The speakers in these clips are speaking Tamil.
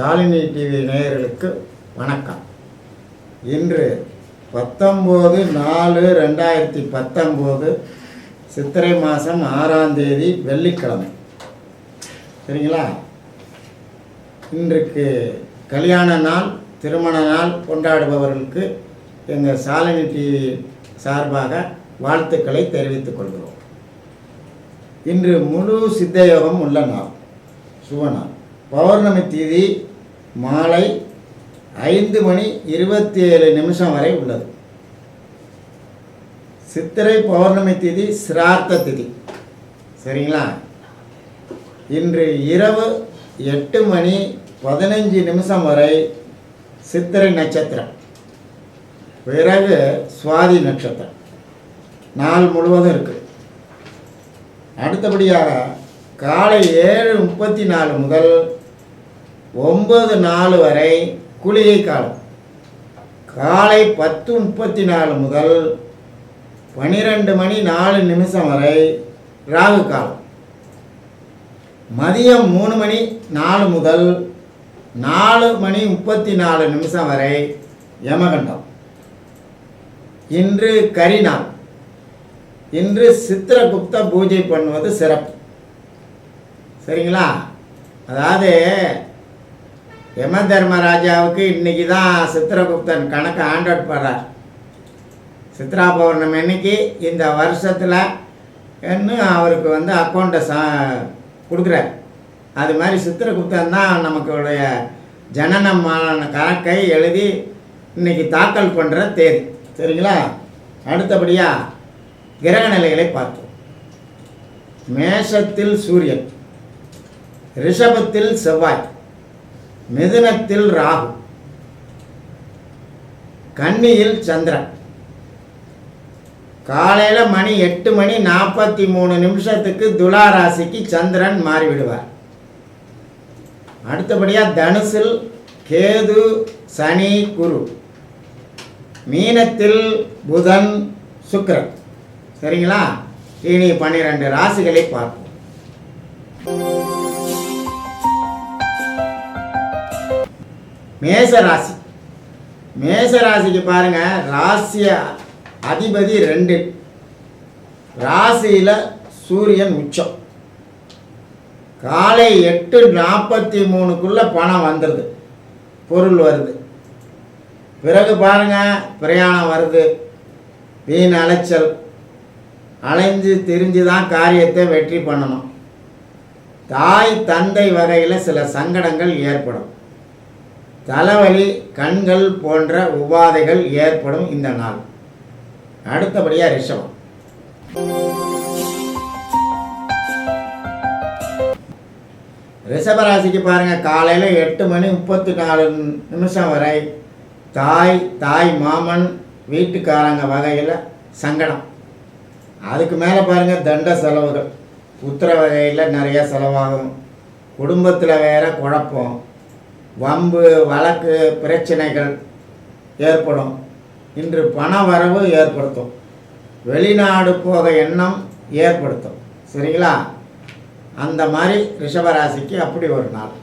ஷாலினி டிவி நேயர்களுக்கு வணக்கம். இன்று பத்தொம்போது நாலு ரெண்டாயிரத்தி பத்தொம்போது சித்திரை மாதம் ஆறாம் தேதி வெள்ளிக்கிழமை. சரிங்களா? இன்றைக்கு கல்யாண நாள் திருமண நாள் கொண்டாடுபவர்களுக்கு எங்கள் சாலினி டிவி சார்பாக வாழ்த்துக்களை தெரிவித்துக் கொள்கிறோம். இன்று முழு சித்தயோகம் உள்ள நாள் சுபநாள் பௌர்ணமி தேதி மாலை ஐந்து மணி இருபத்தி ஏழு நிமிஷம் வரை உள்ளது. சித்திரை பௌர்ணமி திதி சிரார்த்த திதி. சரிங்களா? இன்று இரவு எட்டு மணி பதினஞ்சு நிமிஷம் வரை சித்திரை நட்சத்திரம். பிறகு சுவாதி நட்சத்திரம். நாள் முழுவதும் இருக்குது அடுத்தபடியாக காலை ஏழு முப்பத்தி நாலு முதல் ஒன்பது நாலு வரை குளிகை காலம். காலை பத்து முப்பத்தி நாலு முதல் பனிரெண்டு மணி நாலு நிமிஷம் வரை ராகு காலம். மதியம் மூணு மணி நாலு முதல் நாலு மணி முப்பத்தி நாலு நிமிஷம் வரை யமகண்டம். இன்று கரிநாள் இன்று சித்திரகுப்த பூஜை பண்ணுவது சிறப்பு. சரிங்களா? அதாவது யம தர்மராஜாவுக்கு இன்னைக்கு தான் சித்திரகுப்தன் கணக்கு ஆண்டோட் போடுறார் சித்ரா பௌர்ணமி அன்னைக்கு இந்த வருஷத்தில் என்ன அவருக்கு வந்து அக்கௌண்ட்டை சா கொடுக்குறார். அது மாதிரி சித்திரகுப்தன் தான் நமக்குடைய ஜனனமான கணக்கை எழுதி இன்னைக்கு தாக்கல் பண்ணுற தேதி. சரிங்களா? அடுத்தபடியாக கிரக நிலைகளை பார்த்தோம் மேஷத்தில் சூரியன் ரிஷபத்தில் செவ்வாய். மிதுனத்தில் ராகு. கன்னியில் சந்திரன். காலையில் மணி எட்டு மணி நாற்பத்தி மூணு நிமிஷத்துக்கு துலா ராசிக்கு சந்திரன் மாறிவிடுவார். அடுத்தபடியாக தனுசில் கேது சனி குரு. மீனத்தில் புதன் சுக்கரன். சரிங்களா? இனி பன்னிரெண்டு ராசிகளை பார்ப்போம். மேச ராசி மேச ராசிக்கு பாருங்க ராசிய அதிபதி ரெண்டு. ராசியில் சூரியன் உச்சம். காலை எட்டு நாற்பத்தி மூணுக்குள்ள பணம் வந்துடுது பொருள் வருது. பிறகு பாருங்க பிரயாணம் வருது. வீண் அலைச்சல். அலைஞ்சு திரிஞ்சு தான் காரியத்தை வெற்றி பண்ணணும். தாய் தந்தை வகையில் சில சங்கடங்கள் ஏற்படும். தலைவலி கண்கள் போன்ற உபாதைகள் ஏற்படும் இந்த நாள். அடுத்தபடியாக ரிஷபம். ரிஷபராசிக்கு பாருங்க காலையில் எட்டு மணி முப்பத்தி நாலு நிமிஷம் வரை தாய் தாய் மாமன் வீட்டுக்காரங்க வகையில் சங்கடம். அதுக்கு மேலே பாருங்கள் தண்ட செலவுகள். புத்திர வகையில் நிறையா செலவாகும். குடும்பத்தில் வேற குழப்பம். வம்பு வழக்கு பிரச்சனைகள் ஏற்படும். இன்று பண வரவு ஏற்படுத்தும். வெளிநாடு போக எண்ணம் ஏற்படுத்தும். சரிங்களா? அந்த மாதிரி ரிஷபராசிக்கு அப்படி ஒரு நாள்.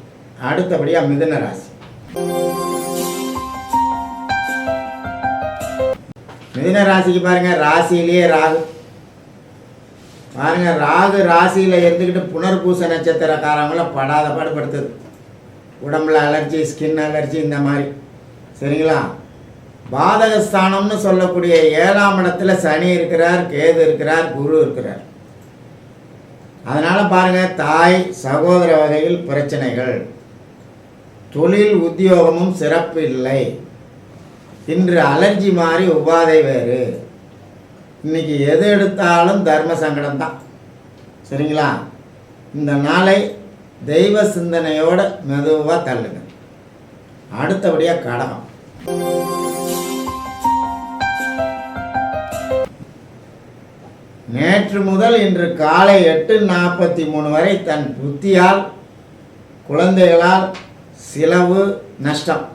அடுத்தபடியாக மிதுன ராசி. மிதுன ராசிக்கு பாருங்க ராசியிலேயே ராகு. பாருங்க ராகு ராசியில் இருந்துக்கிட்டு புனர்பூச நட்சத்திரக்காரங்களும் படாத பாடுபடுத்துது உடம்புல அலர்ஜி ஸ்கின் அலர்ஜி இந்த மாதிரி. சரிங்களா? பாதகஸ்தானம்னு சொல்லக்கூடிய ஏழாம் இடத்துல சனி இருக்கிறார் கேது இருக்கிறார் குரு இருக்கிறார். அதனால் பாருங்க தாய் சகோதர வகையில் பிரச்சனைகள். தொழில் உத்தியோகமும் சிறப்பு இல்லை. இன்று அலர்ஜி மாதிரி உபாதை வேறு. இன்னைக்கு எது எடுத்தாலும் தர்ம சங்கடம் தான் சரிங்களா? இந்த நாளை தெய்வ சிந்தனையோட மெதுவாக தள்ளுங்க. அடுத்தபடியாக கடகம். நேற்று முதல் இன்று காலை எட்டு நாற்பத்தி மூணு வரை தன் புத்தியால் குழந்தைகளால் சிலவு நஷ்டம்.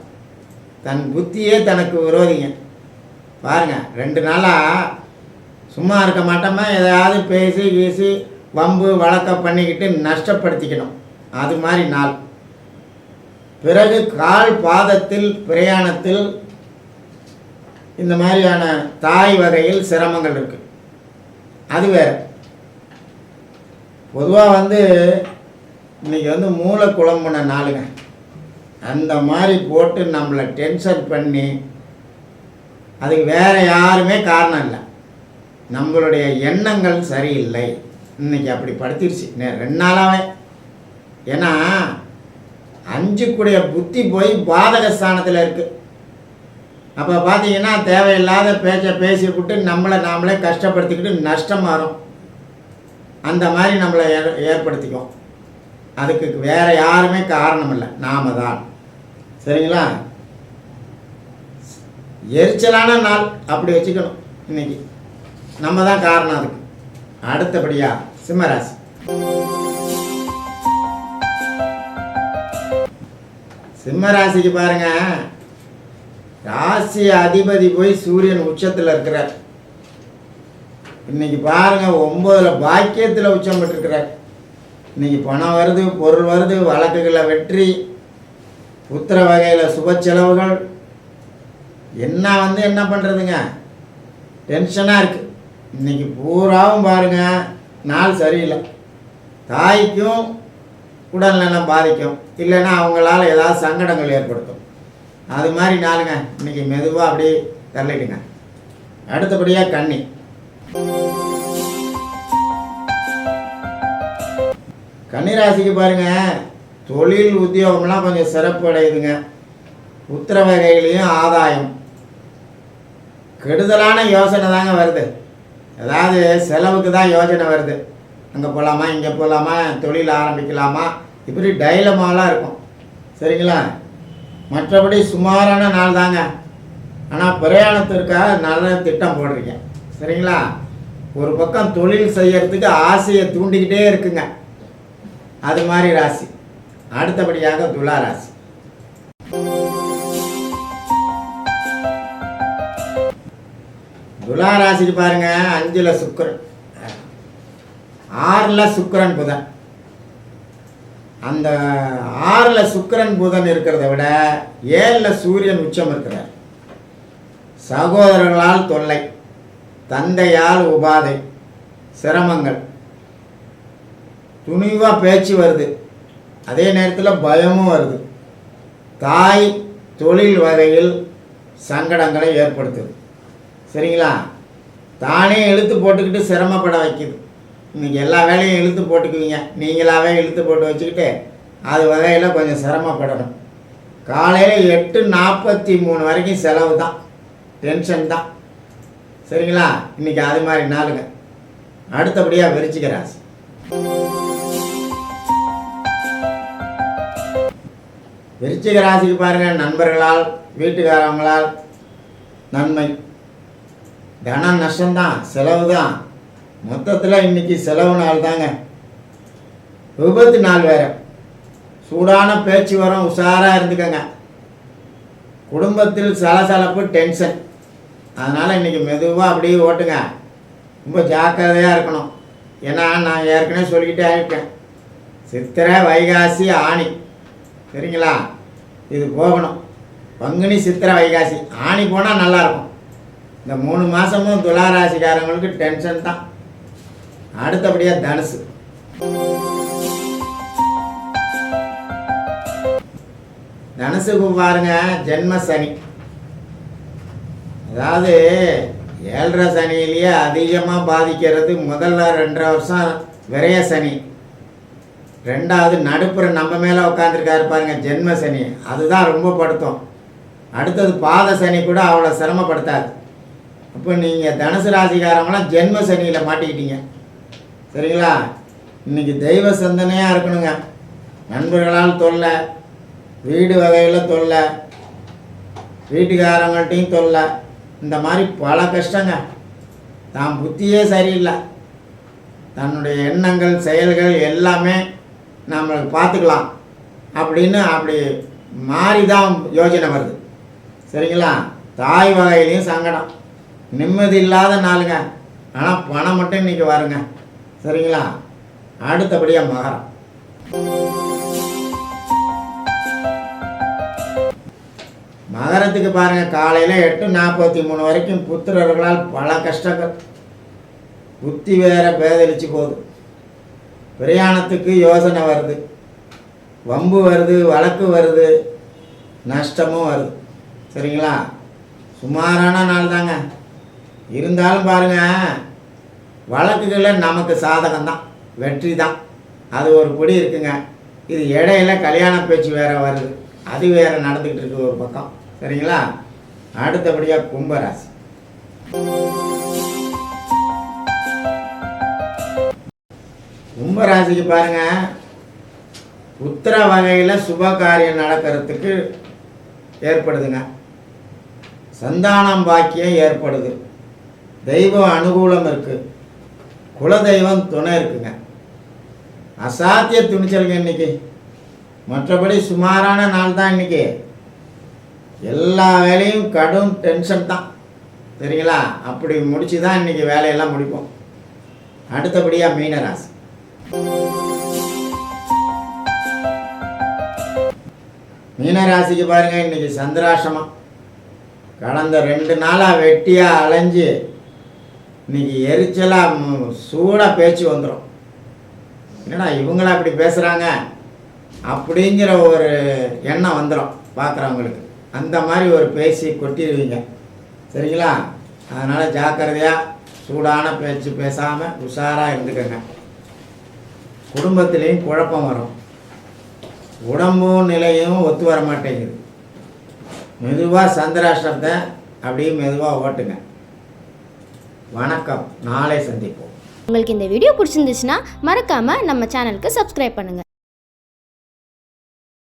தன் புத்தியே தனக்கு விரோதிங்க. பாருங்க ரெண்டு நாளாக சும்மா இருக்க மாட்டோமா? எதையாவது பேசி வீசி வம்பு வழக்க பண்ணிக்கிட்டு நஷ்டப்படுத்திக்கணும். அது மாதிரி நாள். பிறகு கால் பாதத்தில் பிரயாணத்தில் இந்த மாதிரியான தாய் வகையில் சிரமங்கள் இருக்கு. அது வேற. பொதுவாக வந்து இன்னைக்கு வந்து மூளை குழம்புன நாளுங்க. அந்த மாதிரி போட்டு நம்மளை டென்ஷன் பண்ணி அதுக்கு வேற யாருமே காரணம் இல்லை. நம்மளுடைய எண்ணங்கள் சரியில்லை. இன்னைக்கு அப்படி படுத்திடுச்சு ரெண்டு நாளாவே. ஏன்னா அஞ்சுக்குடைய புத்தி போய் பாதக ஸ்தானத்தில் இருக்கு. அப்போ பார்த்தீங்கன்னா தேவையில்லாத பேச்சை பேசி விட்டு நம்மளை நாமளே கஷ்டப்படுத்திக்கிட்டு நஷ்டம் வரும் அந்த மாதிரி நம்மளை ஏ ஏற்படுத்திக்கும். அதுக்கு வேற யாருமே காரணம் இல்லை நாம தான். சரிங்களா? எரிச்சலான நாள் அப்படி வச்சுக்கணும் இன்னைக்கு. நம்ம தான் காரணம் அதுக்கு. அடுத்தபடியா சிம்மராசி. சிம்மராசிக்கு பாருங்க. ராசி அதிபதி போய் சூரியன் உச்சத்தில் இருக்கிறார். இன்னைக்கு பாருங்க ஒன்பதுல பாக்கியத்தில் உச்சம் பெற்றிருக்கிறார். இன்னைக்கு பணம் வருது பொருள் வருது வழக்குகளை வெற்றி புத்திர வகையில் சுப செலவுகள். என்ன வந்து என்ன பண்ணுறதுங்க டென்ஷனாக இருக்குது இன்னைக்கு பூராவும் பாருங்க நாள் சரியில்லை. தாய்க்கும் உடல்நலம் பாதிக்கும். இல்லைன்னா அவங்களால ஏதாவது சங்கடங்கள் ஏற்படுத்தும். அது மாதிரி நாளுங்க. இன்னைக்கு மெதுவாக அப்படியே தள்ளிடுங்க. அடுத்தபடியாக கன்னி கன்னிராசிக்கு பாருங்க. தொழில் உத்தியோகம்லாம் கொஞ்சம் சிறப்பு அடையுதுங்க உத்தரவகையிலையும் ஆதாயம். கெடுதலான யோசனை தாங்க வருது. அதாவது செலவுக்கு தான் யோசனை வருது. அங்கே போகலாமா இங்கே போகலாமா தொழில் ஆரம்பிக்கலாமா? இப்படி டைலமாலாம் இருக்கும். சரிங்களா? மற்றபடி சுமாரான நாள் தாங்க. ஆனால் பிரயாணத்திற்காக நல்ல திட்டம் போடுறீங்க சரிங்களா? ஒரு பக்கம் தொழில் செய்யறதுக்கு ஆசையை தூண்டிக்கிட்டே இருக்குங்க. அது மாதிரி ராசி. அடுத்தபடியாக துலா ராசி. துலா ராசிக்கு பாருங்க அஞ்சில் சுக்கரன். ஆறில் சுக்கரன் புதன். அந்த ஆறில் சுக்கரன் புதன் இருக்கிறத விட ஏழில் சூரியன் உச்சம் இருக்கிறார். சகோதரர்களால் தொல்லை தந்தையால் உபாதை சிரமங்கள். துணிவாக பேச்சு வருது. அதே நேரத்தில் பயமும் வருது. தாய் தொழில் வகையில் சங்கடங்களை ஏற்படுத்துது. சரிங்களா? தானே எழுத்து போட்டுக்கிட்டு சிரமப்பட வைக்குது. இன்றைக்கி எல்லா வேலையும் இழுத்து போட்டுக்குவீங்க. நீங்களாகவே இழுத்து போட்டு வச்சுக்கிட்டு அது வகையில் கொஞ்சம் சிரமப்படணும். காலையில் எட்டு நாற்பத்தி மூணு வரைக்கும் செலவு தான். டென்ஷன் தான். சரிங்களா? இன்னைக்கு அது மாதிரி நாளுங்க. அடுத்தபடியாக விருச்சிக ராசி. விருச்சிக ராசிக்கு பாருங்க நண்பர்களால் வீட்டுக்காரவங்களால் நன்மை. தன நஷ்டம்தான் செலவு தான். மொத்தத்தில் இன்னைக்கு செலவு நாள் தாங்க விபத்து நாள் வேற. சூடான பேச்சு வரும் உஷாராக இருந்துக்கங்க. குடும்பத்தில் சலசலப்பு டென்ஷன். அதனால் இன்னைக்கு மெதுவாக அப்படியே ஓட்டுங்க. ரொம்ப ஜாக்கிரதையாக இருக்கணும். ஏன்னா நான் ஏற்கனவே சொல்லிக்கிட்டே இருக்கேன். சித்திரை வைகாசி ஆணி. சரிங்களா? இது போகணும். பங்குனி சித்திரை வைகாசி. ஆணி போனால் நல்லாயிருக்கும் இந்த மூணு மாதமும் துளாராசிக்காரங்களுக்கு டென்ஷன் தான். அடுத்தபடியாக தனுசு. தனுசுக்கு பாருங்க ஜென்ம சனி. அதாவது ஏழரை சனியிலேயே அதிகமாக பாதிக்கிறது முதல்ல ரெண்டரை வருஷம் விரைய சனி. ரெண்டாவது நடுப்புற நம்ம மேலே உட்காந்துருக்காரு பாருங்க ஜென்ம சனி. அதுதான் ரொம்ப படுத்தும். அடுத்தது பாத சனி கூட அவ்வளோ சிரமப்படுத்தாது. அப்போ நீங்கள் தனுசு ராசிக்காரங்களாம் ஜென்ம சனியில் மாட்டிக்கிட்டீங்க. சரிங்களா? இன்னைக்கு தெய்வ சிந்தனையாக இருக்கணுங்க. நண்பர்களால் தொல்லை வீடு வகையில் தொல்லை வீட்டுக்காரங்கள்ட்டையும் தொல்லை இந்த மாதிரி பல கஷ்டங்க. தான் புத்தியே சரியில்லை. தன்னுடைய எண்ணங்கள் செயல்கள் எல்லாமே நம்மளுக்கு பார்த்துக்கலாம் அப்படின்னு அப்படி மாறி தான் யோஜனை வருது. சரிங்களா? தாய் வகையிலையும் சங்கடம். நிம்மதி இல்லாத நாளுங்க. ஆனால் பணம் மட்டும் இன்றைக்கி வருங்க. சரிங்களா? அடுத்தபடியாக மகரம். மகரத்துக்கு பாருங்கள் காலையில் எட்டு நாற்பத்தி மூணு வரைக்கும் புத்திரர்களால் பல கஷ்டங்கள். புத்தி வேற பேதளிச்சு போகுது. பிரயாணத்துக்கு யோசனை வருது. வம்பு வருது வழக்கு வருது நஷ்டமும் வருது. சரிங்களா? சுமாரான நாள் தாங்க இருந்தாலும் பாருங்கள் வழக்குகளில் நமக்கு சாதகம் தான் வெற்றி தான் அது ஒரு பொடி இருக்குங்க. இது இடையில கல்யாண பேச்சு வேற வருது. அது வேற நடந்துக்கிட்டு இருக்கு ஒரு பக்கம். சரிங்களா? அடுத்தபடியாக கும்பராசி. கும்பராசிக்கு பாருங்க. உத்தர வகையில் சுப காரியம் நடக்கிறதுக்கு ஏற்படுதுங்க. சந்தானம் பாக்கியம் ஏற்படுது. தெய்வ அனுகூலம் இருக்குது குலதெய்வம் துணை இருக்குங்க. அசாத்திய துணிச்சலுங்க இன்னைக்கு. மற்றபடி சுமாரான நாள் தான் இன்னைக்கு. எல்லா வேலையும் கடும் டென்ஷன் தான். சரிங்களா? அப்படி முடிச்சு தான் இன்னைக்கு வேலையெல்லாம் முடிப்போம். அடுத்தபடியாக மீனராசி. மீனராசிக்கு பாருங்கள் இன்னைக்கு சந்திராசிரமம் கடந்த ரெண்டு நாளாக வெட்டியாக அலைஞ்சு இன்னைக்கு எரிச்சலாக சூடாக பேச்சு வந்துடும் என்னடா இவங்களா அப்படி பேசுகிறாங்க அப்படிங்கிற ஒரு எண்ணம் வந்துடும் பார்க்குறவங்களுக்கு அந்த மாதிரி ஒரு பேசி கொட்டிடுவீங்க. சரிங்களா? அதனால் ஜாக்கிரதையாக சூடான பேச்சு பேசாமல் உஷாராக இருந்துக்கங்க. குடும்பத்திலையும் குழப்பம் வரும். உடம்பும் நிலையும் ஒத்து வர மாட்டேங்குது. மெதுவாக சந்திராஷ்டத்தை அப்படியே மெதுவாக ஓட்டுங்க. வணக்கம். நாளை சந்திப்போம். உங்களுக்கு இந்த வீடியோ பிடிச்சிருந்துச்சுன்னா மறக்காமல் நம்ம சேனலுக்கு சப்ஸ்கிரைப் பண்ணுங்கள்